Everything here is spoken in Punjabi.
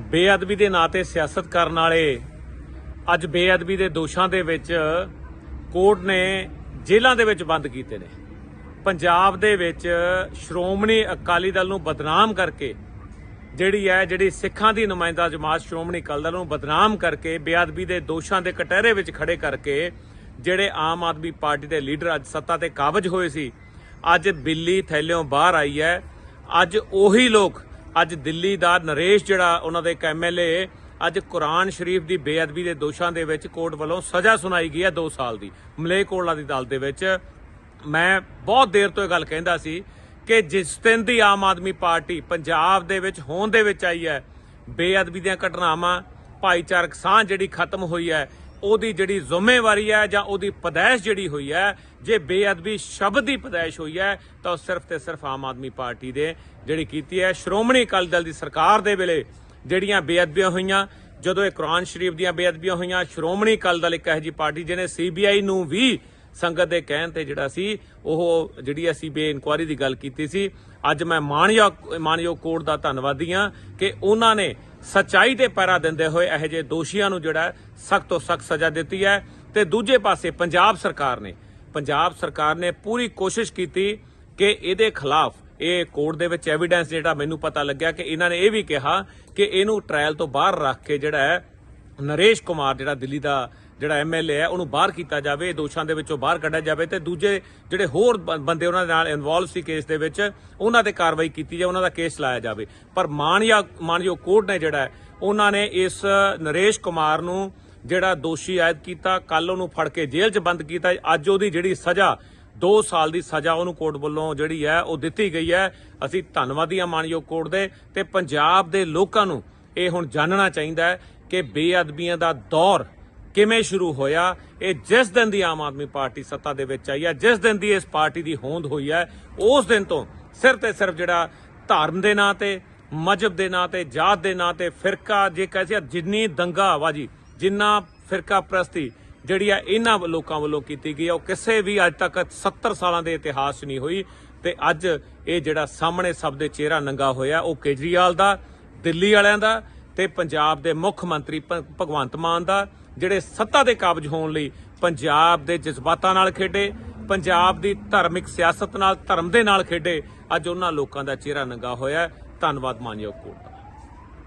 ਬੇਅਦਬੀ ਦੇ ਨਾਂ ਤੇ ਸਿਆਸਤ ਕਰਨ ਵਾਲੇ ਅੱਜ ਬੇਅਦਬੀ ਦੇ ਦੋਸ਼ਾਂ ਦੇ ਵਿੱਚ ਕੋਰਟ ਨੇ ਜੇਲ੍ਹਾਂ ਦੇ ਵਿੱਚ ਬੰਦ ਕੀਤੇ ਨੇ। ਪੰਜਾਬ ਦੇ ਵਿੱਚ ਸ਼੍ਰੋਮਣੀ ਅਕਾਲੀ ਦਲ ਨੂੰ ਬਦਨਾਮ ਕਰਕੇ ਜਿਹੜੀ ਹੈ, ਜਿਹੜੀ ਸਿੱਖਾਂ ਦੀ ਨੁਮਾਇੰਦਾ ਜਮਾਤ ਸ਼੍ਰੋਮਣੀ ਅਕਾਲੀ ਦਲ ਨੂੰ ਬਦਨਾਮ ਕਰਕੇ ਬੇਅਦਬੀ ਦੇ ਦੋਸ਼ਾਂ ਦੇ ਕਟਹਿਰੇ ਵਿੱਚ ਖੜੇ ਕਰਕੇ ਜਿਹੜੇ ਆਮ ਆਦਮੀ ਪਾਰਟੀ ਦੇ ਲੀਡਰ ਅੱਜ ਸੱਤਾ ਤੇ ਕਾਬਜ ਹੋਏ ਸੀ, ਅੱਜ ਬਿੱਲੀ ਥੈਲਿਓਂ ਬਾਹਰ ਆਈ ਹੈ, ਅੱਜ ਉਹੀ ਲੋਕ ਅੱਜ ਦਿੱਲੀ ਦਾ ਨਰੇਸ਼ ਜਿਹੜਾ ਉਹਨਾਂ ਦੇ ਇੱਕ ਐਮਐਲਏ ਅੱਜ ਕੁਰਾਨ ਸ਼ਰੀਫ ਦੀ ਬੇਅਦਬੀ ਦੇ ਦੋਸ਼ਾਂ ਦੇ ਵਿੱਚ ਕੋਰਟ ਵੱਲੋਂ ਸਜ਼ਾ ਸੁਣਾਈ ਗਈ ਹੈ 2 ਸਾਲ ਦੀ। ਮਲੇਕੋਟਲਾ ਦੀ ਅਦਾਲਤ ਦੇ ਵਿੱਚ ਮੈਂ ਬਹੁਤ ਦੇਰ ਤੋਂ ਇਹ ਗੱਲ ਕਹਿੰਦਾ ਸੀ ਕਿ ਜਿਸ ਦਿਨ ਦੀ ਆਮ ਆਦਮੀ ਪਾਰਟੀ ਪੰਜਾਬ ਦੇ ਵਿੱਚ ਹੋਂਦ ਦੇ ਵਿੱਚ ਆਈ ਹੈ, ਬੇਅਦਬੀ ਦੀਆਂ ਘਟਨਾਵਾਂ, ਭਾਈਚਾਰਕ ਸਾਂਝ ਜਿਹੜੀ ਖਤਮ ਹੋਈ ਹੈ ਉਹਦੀ ਜਿਹੜੀ ਜ਼ਿੰਮੇਵਾਰੀ ਹੈ ਜਾਂ ਉਹਦੀ ਪਦੈਸ਼ ਜਿਹੜੀ ਹੋਈ ਹੈ, ਜੇ ਬੇਅਦਬੀ ਸ਼ਬਦ ਦੀ ਪਦੈਸ਼ ਹੋਈ ਹੈ, ਤਾਂ ਉਹ ਸਿਰਫ ਤੇ ਸਿਰਫ ਆਮ ਆਦਮੀ ਪਾਰਟੀ ਦੇ ਜਿਹੜੀ ਕੀਤੀ ਹੈ। ਸ਼੍ਰੋਮਣੀ ਅਕਾਲੀ ਦਲ ਦੀ ਸਰਕਾਰ ਦੇ ਵੇਲੇ ਜਿਹੜੀਆਂ ਬੇਅਦਬੀਆਂ ਹੋਈਆਂ, ਜਦੋਂ ਇਹ ਕੁਰਾਨ ਸ਼ਰੀਫ ਦੀਆਂ ਬੇਅਦਬੀਆਂ ਹੋਈਆਂ, ਸ਼੍ਰੋਮਣੀ ਅਕਾਲੀ ਦਲ ਇੱਕ ਇਹੋ ਜਿਹੀ ਪਾਰਟੀ, ਜਿਹਨੇ ਸੀਬੀਆਈ ਨੂੰ ਵੀ ਸੰਗਤ ਦੇ ਕਹਿਣ ਤੇ ਜਿਹੜਾ ਸੀ, ਉਹ ਜਿਹੜੀ ਅਸੀਂ ਬੇ ਇਨਕੁਆਰੀ ਦੀ ਗੱਲ ਕੀਤੀ ਸੀ, ਅੱਜ ਮੈਂ ਮਾਨਯੋਗ ਮਾਨਯੋਗ ਕੋਰਟ ਦਾ ਧੰਨਵਾਦੀ ਹਾਂ ਕਿ ਉਹਨਾਂ ਨੇ ਸਚਾਈ ਤੇ ਪੈਰਾ ਦਿੰਦੇ ਹੋਏ ਇਹੋ ਜਿਹੇ ਦੋਸ਼ੀਆਂ ਨੂੰ ਜਿਹੜਾ ਸਖਤ ਤੋਂ ਸਖਤ ਸਜ਼ਾ ਦਿੱਤੀ ਹੈ। ਤੇ ਦੂਜੇ ਪਾਸੇ ਪੰਜਾਬ ਸਰਕਾਰ ਨੇ, ਪੰਜਾਬ ਸਰਕਾਰ ਨੇ ਪੂਰੀ ਕੋਸ਼ਿਸ਼ ਕੀਤੀ ਕਿ ਇਹਦੇ ਖਿਲਾਫ, ਇਹ ਕੋਰਟ ਦੇ ਵਿੱਚ ਐਵੀਡੈਂਸ ਜਿਹੜਾ ਮੈਨੂੰ ਪਤਾ ਲੱਗਿਆ ਕਿ ਇਹਨਾਂ ਨੇ ਇਹ ਵੀ ਕਿਹਾ ਕਿ ਇਹਨੂੰ ਟ੍ਰਾਇਲ ਤੋਂ ਬਾਹਰ ਰੱਖ ਕੇ ਜਿਹੜਾ ਹੈ, ਨਰੇਸ਼ ਕੁਮਾਰ ਜਿਹੜਾ ਦਿੱਲੀ ਦਾ ਜਿਹੜਾ ਐਮਐਲਏ ਹੈ, ਉਹਨੂੰ ਬਾਹਰ ਕੀਤਾ ਜਾਵੇ ਦੋਸ਼ਾਂ ਦੇ ਵਿੱਚੋਂ ਬਾਹਰ ਕੱਢਿਆ ਜਾਵੇ ਤੇ ਦੂਜੇ ਜਿਹੜੇ ਹੋਰ ਬ- ਬੰਦੇ ਉਹਨਾਂ ਦੇ ਨਾਲ ਇਨਵੋਲਵ ਸੀ ਕੇਸ ਦੇ ਵਿੱਚ, ਉਹਨਾਂ ਤੇ ਕਾਰਵਾਈ ਕੀਤੀ ਜਾਵੇ, ਉਹਨਾਂ ਦਾ ਕੇਸ ਲਾਇਆ ਜਾਵੇ। ਪਰ ਮਾਨਯੋਗ ਮਾਨਯੋਗ ਕੋਰਟ ਨੇ ਜਿਹੜਾ ਉਹਨਾਂ ਨੇ ਇਸ ਨਰੇਸ਼ ਕੁਮਾਰ ਨੂੰ ਜਿਹੜਾ ਦੋਸ਼ੀ ਆਇਦ ਕੀਤਾ ਕੱਲ ਉਹਨੂੰ ਫੜ ਕੇ ਜੇਲ੍ਹ 'ਚ ਬੰਦ ਕੀਤਾ, ਅੱਜ ਉਹਦੀ ਜਿਹੜੀ ਸਜ਼ਾ 2 ਸਾਲ ਦੀ ਸਜ਼ਾ ਉਹਨੂੰ ਕੋਰਟ ਵੱਲੋਂ ਜਿਹੜੀ ਹੈ, ਉਹ ਦਿੱਤੀ ਗਈ ਹੈ। ਅਸੀਂ ਧੰਨਵਾਦੀ ਹਾਂ ਮਾਨਯੋਗ ਕੋਰਟ ਦੇ ਤੇ ਪੰਜਾਬ ਦੇ ਲੋਕਾਂ ਨੂੰ ਇਹ ਹੁਣ ਜਾਣਨਾ ਚਾਹੀਦਾ ਹੈ ਕਿ ਬੇਅਦਬੀਆਂ ਦਾ ਦੌਰ ਕਿਵੇਂ ਸ਼ੁਰੂ ਹੋਇਆ? ਇਹ ਜਿਸ ਦਿਨ ਦੀ ਆਮ ਆਦਮੀ ਪਾਰਟੀ ਸੱਤਾ ਦੇ ਵਿੱਚ ਆਈ ਹੈ, ਜਿਸ ਦਿਨ ਦੀ ਇਸ ਪਾਰਟੀ ਦੀ ਹੋਂਦ ਹੋਈ ਹੈ, ਉਸ ਦਿਨ ਤੋਂ ਸਿਰਫ ਤੇ ਸਿਰਫ ਜਿਹੜਾ ਧਰਮ ਦੇ ਨਾਂ ਤੇ, ਮਜਹਬ ਦੇ ਨਾਂ ਤੇ, ਜਾਤ ਦੇ ਨਾਂ ਤੇ ਫਿਰਕਾ ਜੇ ਕਹੇ ਜਿੰਨੀ ਦੰਗਾ ਆਵਾਜੀ ਜਿੰਨਾ ਫਿਰਕਾ ਪ੍ਰਸਤੀ ਜਿਹੜੀ ਆ ਇਹਨਾਂ ਲੋਕਾਂ ਵੱਲੋਂ ਕੀਤੀ ਗਈ ਆ ਉਹ ਕਿਸੇ ਵੀ ਅੱਜ ਤੱਕ 70 ਸਾਲਾਂ ਦੇ ਇਤਿਹਾਸ 'ਚ ਨਹੀਂ ਹੋਈ ਤੇ ਅੱਜ ਇਹ ਜਿਹੜਾ ਸਾਹਮਣੇ ਸਭ ਦੇ ਚਿਹਰਾ ਨੰਗਾ ਹੋਇਆ, ਉਹ ਕੇਜਰੀਵਾਲ ਦਾ, ਦਿੱਲੀ ਵਾਲਿਆਂ ਦਾ ਤੇ ਪੰਜਾਬ ਦੇ ਮੁੱਖ ਮੰਤਰੀ ਭ- ਭਗਵੰਤ ਮਾਨ ਦਾ। ਜਿਹੜੇ ਸੱਤਾ ਦੇ ਕਾਬਜ ਹੋਣ ਲਈ ਪੰਜਾਬ ਦੇ ਜਜ਼ਬਾਤਾਂ ਨਾਲ ਖੇਡੇ, ਪੰਜਾਬ ਦੀ ਧਾਰਮਿਕ ਸਿਆਸਤ ਨਾਲ, ਧਰਮ ਦੇ ਨਾਲ ਖੇਡੇ, ਅੱਜ ਉਹਨਾਂ ਲੋਕਾਂ ਦਾ ਚਿਹਰਾ ਨੰਗਾ ਹੋਇਆ ਧੰਨਵਾਦ ਮਾਨਯੋਗ ਕੋਰਟ ਦਾ